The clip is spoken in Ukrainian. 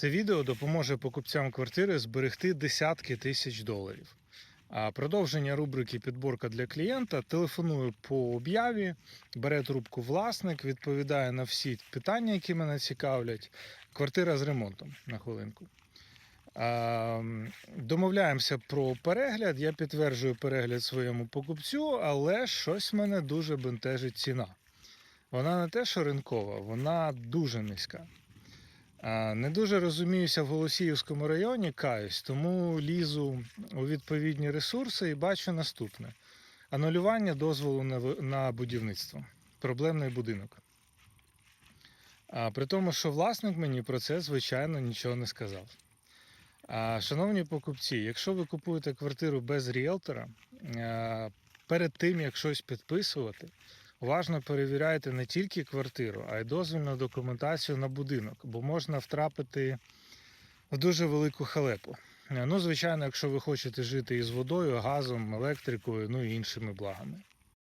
Це відео допоможе покупцям квартири зберегти десятки тисяч доларів. А продовження рубрики Підборка для клієнта телефоную по об'яві, бере трубку власник, відповідає на всі питання, які мене цікавлять. Квартира з ремонтом на хвилинку. Домовляємося про перегляд. Я підтверджую перегляд своєму покупцю, але щось мене дуже бентежить ціна. Вона не те, що ринкова, вона дуже низька. Не дуже розуміюся в Голосіївському районі, каюсь, тому лізу у відповідні ресурси і бачу наступне: анулювання дозволу на, будівництво. Проблемний будинок. А, при тому, що власник мені про це, звичайно, нічого не сказав. А, шановні покупці, якщо ви купуєте квартиру без ріелтора, перед тим як щось підписувати, уважно перевіряйте не тільки квартиру, а й дозвільну документацію на будинок, бо можна втрапити в дуже велику халепу. Ну, звичайно, якщо ви хочете жити із водою, газом, електрикою, ну і іншими благами.